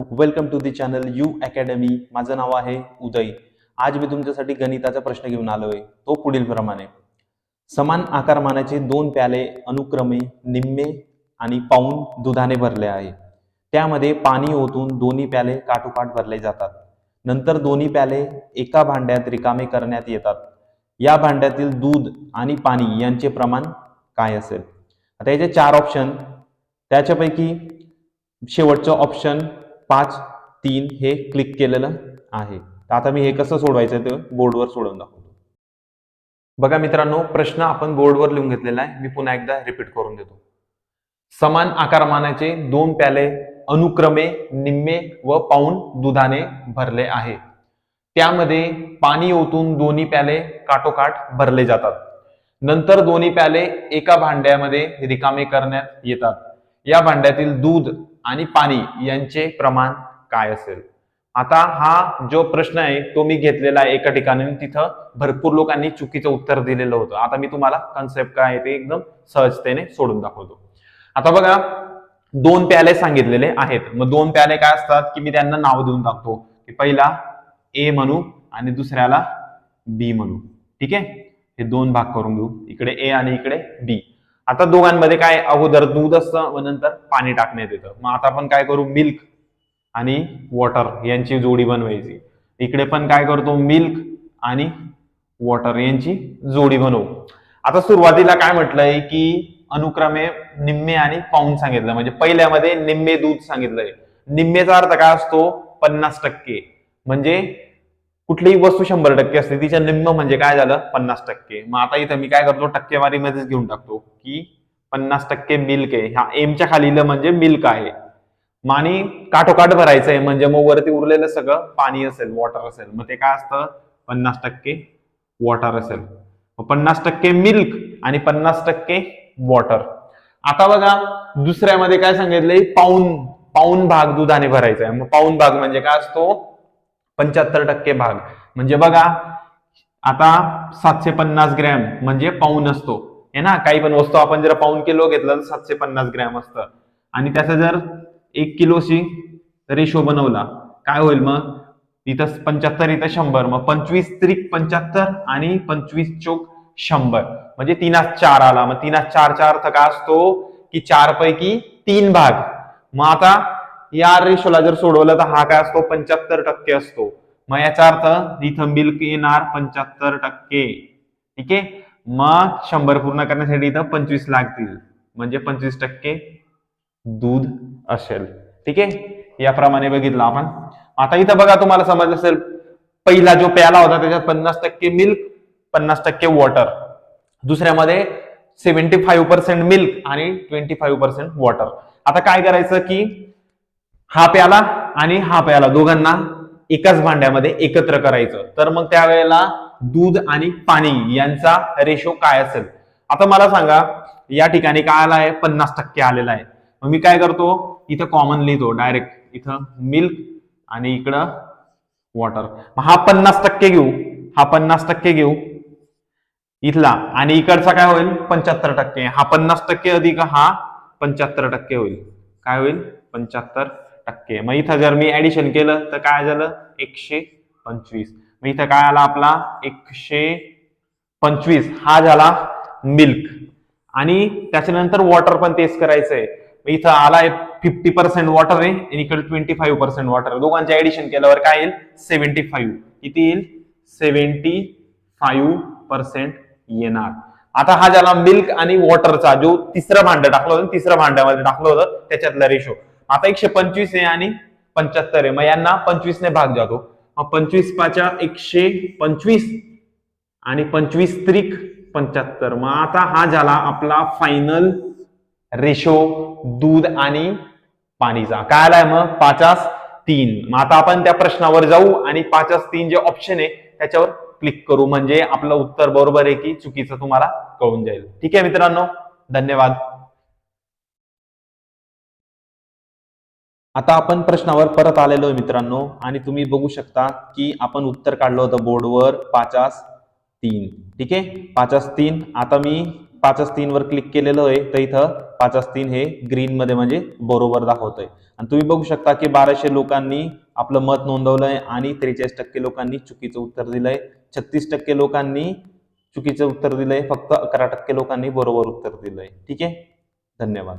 Welcome to the channel U Academy माझं नाव आहे उदय. आज मी तुमच्यासाठी गणिताचा प्रश्न घेऊन आलो आहे तो पुढील प्रमाणे. समान आकारमानाचे दोन प्याले अनुक्रमे निम्मे आणि पाऊन दुधाने भरले आहे. त्यामध्ये पाणी ओतून दोन्ही प्याले काठोकाठ भरले जातात. नंतर दोन्ही प्याले एका भांड्यात रिकामे करण्यात येतात. या भांड्यातील दूध आणि पाणी यांचे प्रमाण काय असेल? आता याचे चार ऑप्शन त्याच्यापैकी शेवटचं ऑप्शन पाच तीन हे क्लिक केलेलं आहे. तर आता मी हे कसं सोडवायचं ते बोर्डवर सोडवून दाखवतो. बघा मित्रांनो प्रश्न आपण बोर्डवर लिहून घेतलेला आहे. मी पुन्हा एकदा रिपीट करून देतो. समान आकारमानाचे दोन प्याले अनुक्रमे निम्मे व पाऊन दुधाने भरले आहे. त्यामध्ये पाणी ओतून दोन्ही प्याले काठोकाठ भरले जातात. नंतर दोन्ही प्याले एका भांड्यामध्ये रिकामे करण्यात येतात. या भांड्यातील दूध आणि पाणी यांचे प्रमाण काय असेल? आता हा जो प्रश्न आहे तो मी घेतलेला आहे एका ठिकाणी तिथं भरपूर लोकांनी चुकीचं उत्तर दिलेलं होतं. आता मी तुम्हाला कन्सेप्ट काय ते एकदम सहजतेने सोडून दाखवतो. आता बघा दोन प्याले सांगितलेले आहेत. मग दोन प्याले काय असतात की मी त्यांना नाव देऊन टाकतो. की पहिला ए म्हणू आणि दुसऱ्याला बी म्हणू. ठीक आहे? हे दोन भाग करून घेऊ. इकडे ए आणि इकडे बी. आता दोघांमध्ये काय अगोदर दूध असतं व नंतर पाणी टाकण्यात येतं. मग आता आपण काय करू? मिल्क आणि वॉटर यांची जोडी बनवायची. इकडे पण काय करतो? मिल्क आणि वॉटर यांची जोडी बनवू. आता सुरुवातीला काय म्हटलंय की अनुक्रमे निम्मे आणि पाऊन सांगितलं. म्हणजे पहिल्यामध्ये निम्मे दूध सांगितलंय. निम्मेचा अर्थ काय असतो? पन्नास टक्के. म्हणजे कुठलीही वस्तू शंभर टक्के असते तिच्या निम्म म्हणजे काय झालं? पन्नास टक्के. मग आता इथं मी काय करतो? टक्केवारीमध्येच घेऊन टाकतो की पन्नास टक्के मिल्क आहे. ह्या एमच्या खालीलं म्हणजे मिल्क आहे. मग आणि काठोकाठ भरायचं आहे म्हणजे मग वरती उरलेलं सगळं पाणी असेल वॉटर असेल. मग ते काय असतं? पन्नास टक्के वॉटर असेल. मग पन्नास टक्के मिल्क आणि पन्नास टक्के वॉटर आता बघा दुसऱ्यामध्ये काय सांगितलंय? पाऊन पाऊन भाग दुधाने भरायचा आहे मग पाऊन भाग म्हणजे काय असतो? पंच्याहत्तर टक्के भाग. म्हणजे बघा आता सातशे पन्नास ग्रॅम म्हणजे पाऊन असतो. हे ना? काही पण वस्तू आपण जर पाऊन किलो घेतला तर सातशे पन्नास ग्रॅम असतं. आणि त्याचा जर एक किलोशी रेशो बनवला काय होईल मग? इथं पंच्याहत्तर इथं शंभर. मग पंचवीस त्रिक पंच्याहत्तर आणि पंचवीस चोक शंभर. म्हणजे तीनास चार आला. मग तीनास चारचा अर्थ काय असतो? की चार पैकी तीन भाग. मग आता या रेशोला जर सोडवलं तर हा काय असतो? पंच्याहत्तर टक्के असतो. मग याचा अर्थ इथं मिल्क येणार पंच्याहत्तर टक्के. ठीक आहे? मग शंभर पूर्ण करण्यासाठी इथं पंचवीस लागतील. म्हणजे पंचवीस टक्के दूध असेल. ठीक आहे? याप्रमाणे बघितलं आपण. आता इथं बघा तुम्हाला समजलं असेल पहिला जो प्याला होता त्याच्यात पन्नास टक्के मिल्क पन्नास टक्के वॉटर दुसऱ्यामध्ये सेव्हन्टी फाईव्ह पर्सेंट मिल्क आणि ट्वेंटी फाईव्ह पर्सेंट वॉटर आता काय करायचं की हा प्याला आणि हा प्याला दोघांना एकाच भांड्यामध्ये एकत्र करायचं. तर मग त्यावेळेला दूध आणि पाणी यांचा रेशो काय असेल? आता मला सांगा या ठिकाणी काय आला आहे? पन्नास टक्के आलेला आहे. मग मी काय करतो? इथं कॉमन लिहितो डायरेक्ट इथं मिल्क आणि इकडं वॉटर हा पन्नास टक्के घेऊ. हा पन्नास टक्के घेऊ. इथला आणि इकडचा काय होईल? पंच्याहत्तर टक्के. हा पन्नास टक्के अधिक हा पंच्याहत्तर टक्के होईल. काय होईल? पंच्याहत्तर टक्के. मग इथं जर मी ऍडिशन केलं तर काय झालं? एकशे पंचवीस. मग इथं काय आला आपला? एकशे पंचवीस. हा झाला मिल्क आणि त्याच्यानंतर वॉटर पण तेच करायचंय. मग इथं आलाय फिफ्टी पर्सेंट वॉटर आहे आणि इकडे ट्वेंटी फाईव्ह पर्सेंट वॉटर आहे. दोघांचे ऍडिशन केल्यावर काय येईल? सेव्हन्टी फाईव्ह किती येईल? सेव्हन्टी फाईव्ह पर्सेंट येणार. आता हा झाला मिल्क आणि वॉटरचा जो तिसरं भांड टाकलं होतं तिसऱ्या भांड्यामध्ये टाकलं होतं त्याच्यातला रेशो आता एकशे पंचवीस आहे आणि पंच्याहत्तर आहे. मग यांना पंचवीसने भाग जातो. मग पंचवीस पाच्या एकशे पंचवीस आणि पंचवीस त्रिक पंच्याहत्तर. मग आता हा झाला आपला फायनल रेशो दूध आणि पाणीचा. काय आलाय मग? पाचास तीन. मग आता आपण त्या प्रश्नावर जाऊ आणि पाचास तीन जे ऑप्शन आहे त्याच्यावर क्लिक करू. म्हणजे आपलं उत्तर बरोबर आहे की चुकीचं तुम्हाला कळून जाईल. ठीक आहे मित्रांनो? धन्यवाद. आता आपण प्रश्नावर परत आलेलो आहे मित्रांनो आणि तुम्ही बघू शकता की आपण उत्तर काढलं होतं बोर्डवर पाचास तीन. ठीक आहे? पाचास तीन. आता मी पाचच तीन वर क्लिक केलेलं आहे तर इथं पाचास तीन हे ग्रीन मध्ये म्हणजे बरोबर दाखवतोय. आणि तुम्ही बघू शकता की बाराशे लोकांनी आपलं मत नोंदवलंय आणि त्रेचाळीस टक्के लोकांनी चुकीचं उत्तर दिलंय. छत्तीस टक्के लोकांनी चुकीचं उत्तर दिलंय फक्त अकरा टक्के लोकांनी बरोबर उत्तर दिलंय. ठीक आहे? धन्यवाद.